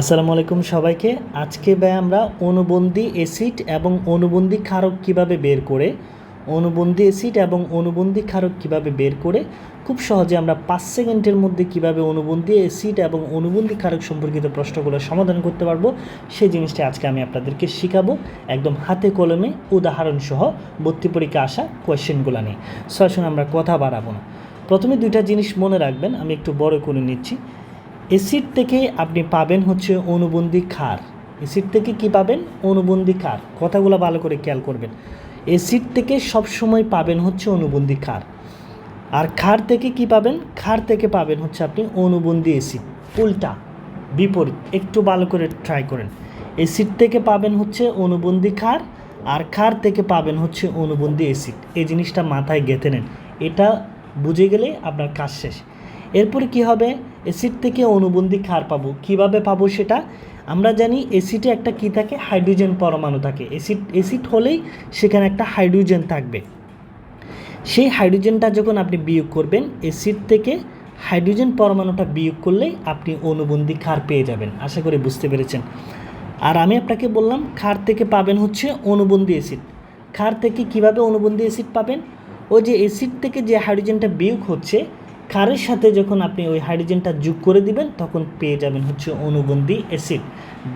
আসসালামু আলাইকুম সবাইকে। আজকে ব্যয় আমরা অনুবন্ধী অ্যাসিড এবং অনুবন্ধী ক্ষারক কীভাবে বের করে, অনুবন্ধী অ্যাসিড এবং অনুবন্ধী ক্ষারক কীভাবে বের করে, খুব সহজে আমরা পাঁচ সেকেন্ডের মধ্যে কীভাবে অনুবন্ধী অ্যাসিড এবং অনুবন্ধী ক্ষারক সম্পর্কিত প্রশ্নগুলো সমাধান করতে পারব, সেই জিনিসটা আজকে আমি আপনাদেরকে শেখাবো একদম হাতে কলমে উদাহরণ সহ ভর্তি পরীক্ষা আসা কোয়েশ্চেনগুলো নিয়ে। সরাসরি আমরা কথা বাড়াবো না। প্রথমে দুইটা জিনিস মনে রাখবেন, আমি একটু বড় করে নিচ্ছি। অ্যাসিড থেকে আপনি পাবেন হচ্ছে অনুবন্ধী ক্ষার। অ্যাসিড থেকে কি পাবেন? অনুবন্ধী ক্ষার। কথাগুলো ভালো করে খেয়াল করবেন। অ্যাসিড থেকে সবসময় পাবেন হচ্ছে অনুবন্ধী ক্ষার। আর ক্ষার থেকে কি পাবেন? ক্ষার থেকে পাবেন হচ্ছে আপনি অনুবন্ধী অ্যাসিড। উল্টা, বিপরীত। একটু ভালো করে ট্রাই করেন। অ্যাসিড থেকে পাবেন হচ্ছে অনুবন্ধী ক্ষার আর ক্ষার থেকে পাবেন হচ্ছে অনুবন্ধী অ্যাসিড। এই জিনিসটা মাথায় গেঁথে নেন। এটা বুঝে গেলে আপনার কাজ শেষ। এরপরে কি হবে? অ্যাসিড থেকে অনুবন্ধী ক্ষার পাবো। কীভাবে পাবো সেটা? আমরা জানি অ্যাসিডে একটা কি থাকে? হাইড্রোজেন পরমাণু থাকে। অ্যাসিড অ্যাসিড হলেই সেখানে একটা হাইড্রোজেন থাকবে। সেই হাইড্রোজেনটা যখন আপনি বিয়োগ করবেন অ্যাসিড থেকে হাইড্রোজেন পরমাণুটা বিয়োগ করলেই আপনি অনুবন্ধী ক্ষার পেয়ে যাবেন। আশা করি বুঝতে পেরেছেন। আর আমি আপনাকে বললাম, ক্ষার থেকে পাবেন হচ্ছে অনুবন্ধী অ্যাসিড ক্ষার থেকে কীভাবে অনুবন্ধী অ্যাসিড পাবেন? ওই যে অ্যাসিড থেকে যে হাইড্রোজেনটা বিয়োগ হচ্ছে ক্ষারের সাথে যখন আপনি ওই হাইড্রোজেনটা যোগ করে দিবেন, তখন পেয়ে যাবেন হচ্ছে অনুবন্ধী অ্যাসিড।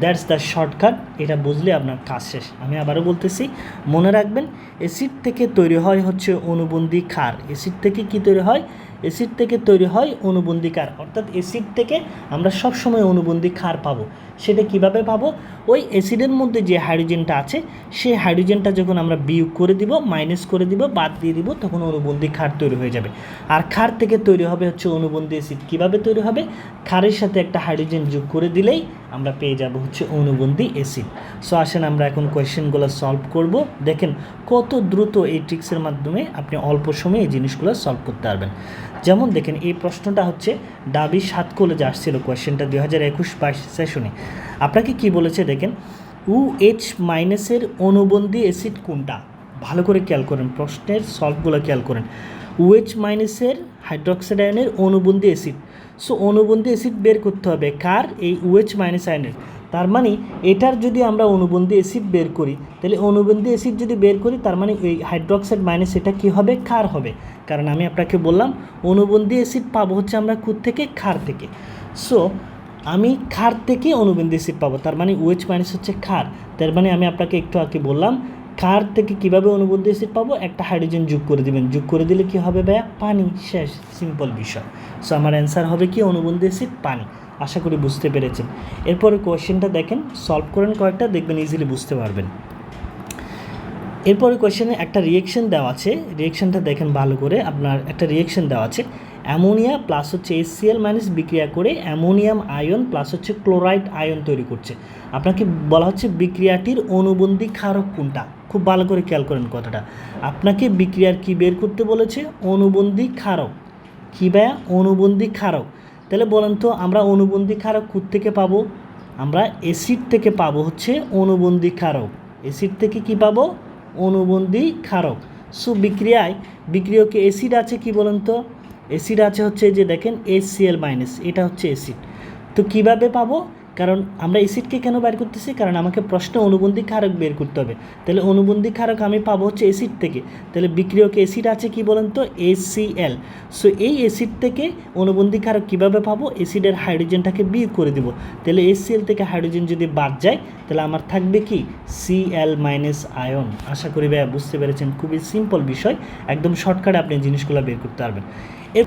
দ্যাটস দ্য শর্টকাট এটা বুঝলে আপনার কাজ শেষ। আমি আবারও বলতেছি, মনে রাখবেন, অ্যাসিড থেকে তৈরি হয় হচ্ছে অনুবন্ধী ক্ষার। অ্যাসিড থেকে কি তৈরি হয়? অ্যাসিড থেকে তৈরি হয় অনুবন্ধী ক্ষার। অর্থাৎ অ্যাসিড থেকে আমরা সবসময় অনুবন্ধী ক্ষার পাবো। সেটা কীভাবে পাবো? ওই অ্যাসিডের মধ্যে যে হাইড্রোজেনটা আছে, সেই হাইড্রোজেনটা যখন আমরা বিয়োগ করে দিব মাইনাস করে দিব, বাদ দিয়ে দিব, তখন অনুবন্ধী ক্ষার তৈরি হয়ে যাবে। আর ক্ষার থেকে তৈরি হবে হচ্ছে অনুবন্ধী অ্যাসিড কীভাবে তৈরি হবে? ক্ষারের সাথে একটা হাইড্রোজেন যোগ করে দিলেই আমরা পেয়ে যাব হচ্ছে অনুবন্ধী অ্যাসিড সো আসেন আমরা এখন কোয়েশ্চেনগুলো সলভ করব। দেখেন কত দ্রুত এই ট্রিক্সের মাধ্যমে আপনি অল্প সময়ে এই জিনিসগুলো সলভ করতে পারবেন। যেমন দেখেন, এই প্রশ্নটা হচ্ছে ডাবি সাত কলেজে আসছিল কোয়েশ্চেনটা দুই হাজার একুশ বাইশ সেশনে আপনাকে কি বলেছে দেখেন ইউ এইচ মাইনাসের অনুবন্ধী অ্যাসিড কোনটা? ভালো করে খেয়াল করেন, প্রশ্নের সলভগুলো খেয়াল করেন। ওএইচ মাইনাসের হাইড্রক্সাইড আয়নের অনুবন্ধী অ্যাসিড সো অনুবন্ধী অ্যাসিড বের করতে হবে। কার? এই ওএইচ মাইনাস আয়নের তার মানে এটার যদি আমরা অনুবন্ধী অ্যাসিড বের করি, তাহলে অনুবন্ধী অ্যাসিড যদি বের করি, তার মানে এই হাইড্রক্সাইড মাইনাস এটা কী হবে? ক্ষার হবে? কারণ আমি আপনাকে বললাম, অনুবন্ধী অ্যাসিড পাবো হচ্ছে আমরা কুদ থেকে ক্ষার থেকে? সো, আমি ক্ষার থেকে অনুবন্ধী অ্যাসিড পাবো? তার মানে ওয়েচ মাইনাস হচ্ছে ক্ষার তার মানে আমি আপনাকে একটু আগে বললাম ক্ষার থেকে কীভাবে অনুবন্ধী অ্যাসিড পাবো? একটা হাইড্রোজেন যোগ করে দিবেন। যোগ করে দিলে কি হবে ভাইয়া? পানি। শেষ। সিম্পল বিষয়। সো আমার অ্যান্সার হবে কি? অনুবন্ধ অ্যাসিড পানি। আশা করি বুঝতে পেরেছেন। এরপরে কোয়েশ্চেনটা দেখেন। সলভ করেন কয়েকটা, দেখবেন ইজিলি বুঝতে পারবেন। এরপরে কোয়েশ্চেনে একটা রিয়েকশন দেওয়া আছে। রিয়েকশনটা দেখেন ভালো করে। আপনার একটা রিয়েকশন দেওয়া আছে। অ্যামোনিয়া প্লাস হচ্ছে এসিএল মাইনাস বিক্রিয়া করে অ্যামোনিয়াম আয়ন প্লাস হচ্ছে ক্লোরাইড আয়ন তৈরি করছে। আপনাকে বলা হচ্ছে বিক্রিয়াটির অনুবন্ধী ক্ষারক কোনটা? খুব ভালো করে খেয়াল করেন কথাটা। আপনাকে বিক্রিয়ার কি বের করতে বলেছে? অনুবন্ধী ক্ষারক। কী ব্যা অনুবন্ধী ক্ষারক। তাহলে বলেন তো, আমরা অনুবন্ধী ক্ষারক কোথ থেকে পাবো? আমরা অ্যাসিড থেকে পাবো হচ্ছে অনুবন্ধী ক্ষারক। অ্যাসিড থেকে কি পাবো? অনুবন্ধী ক্ষারক। সো বিক্রিয়ায়, বিক্রিয়কে অ্যাসিড আছে কি বলেন তো? অ্যাসিড আছে হচ্ছে যে দেখেন এসিএল মাইনাস এটা হচ্ছে অ্যাসিড তো কীভাবে পাবো? কারণ আমরা এসিডকে কেন বের করতেছি? কারণ আমাকে প্রশ্ন অনুবন্ধী ক্ষারক বের করতে হবে। তাহলে অনুবন্ধী ক্ষারক আমি পাবো হচ্ছে এসিড থেকে। তাহলে বিক্রিয়ক এসিড আছে কি বলেন তো? এসিএল সো এই এসিড থেকে অনুবন্ধী ক্ষারক কীভাবে পাবো? এসিডের হাইড্রোজেনটাকে বিয়োগ করে দিব। তাহলে এসিএল থেকে হাইড্রোজেন যদি বাদ যায়, তাহলে আমার থাকবে কি? সিএল মাইনাস আয়ন আশা করি ভাইয়া বুঝতে পেরেছেন। খুবই সিম্পল বিষয়। একদম শর্টকাটে আপনি জিনিসগুলো বের করতে পারবেন।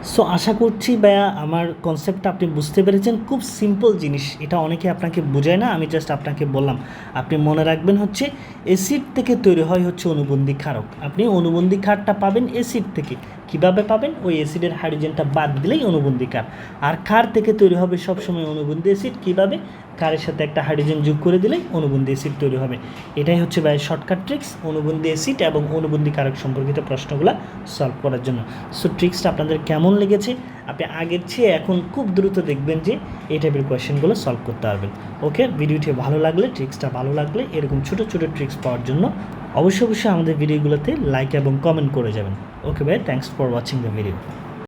সো আশা করছি ভাইয়া আমার কনসেপ্টটা আপনি বুঝতে পেরেছেন। খুব সিম্পল জিনিস। এটা অনেকে আপনাকে বোঝায় না? আমি জাস্ট আপনাকে বললাম। আপনি মনে রাখবেন হচ্ছে অ্যাসিড থেকে তৈরি হয় হচ্ছে অনুবন্ধী ক্ষারক। আপনি অনুবন্ধী ক্ষারটা পাবেন অ্যাসিড থেকে। কীভাবে পাবেন? ওই অ্যাসিডের হাইড্রোজেনটা বাদ দিলেই অনুবন্ধী ক্ষার আর কার থেকে তৈরি হবে? সবসময় অনুবন্ধী অ্যাসিড কীভাবে? কারের সাথে একটা হাইড্রোজেন যোগ করে দিলেই অনুবন্ধী অ্যাসিড তৈরি হবে। এটাই হচ্ছে ভাই শর্টকাট ট্রিক্স অনুবন্ধী অ্যাসিড এবং অনুবন্ধী কারক সম্পর্কিত প্রশ্নগুলো সলভ করার জন্য। সো ট্রিক্সটা আপনাদের কেমন লেগেছে? আপনি আগের চেয়ে এখন খুব দ্রুত দেখবেন যে এই টাইপের কোয়েশ্চেনগুলো সলভ করতে পারবেন। ওকে ভিডিওটি ভালো লাগলে ট্রিক্সটা ভালো লাগলে, এরকম ছোটো ছোটো ট্রিক্স পাওয়ার জন্য অবশ্যই অবশ্যই আমাদের ভিডিওগুলোতে লাইক এবং কমেন্ট করে যাবেন। ওকে ভাই thanks for watching the video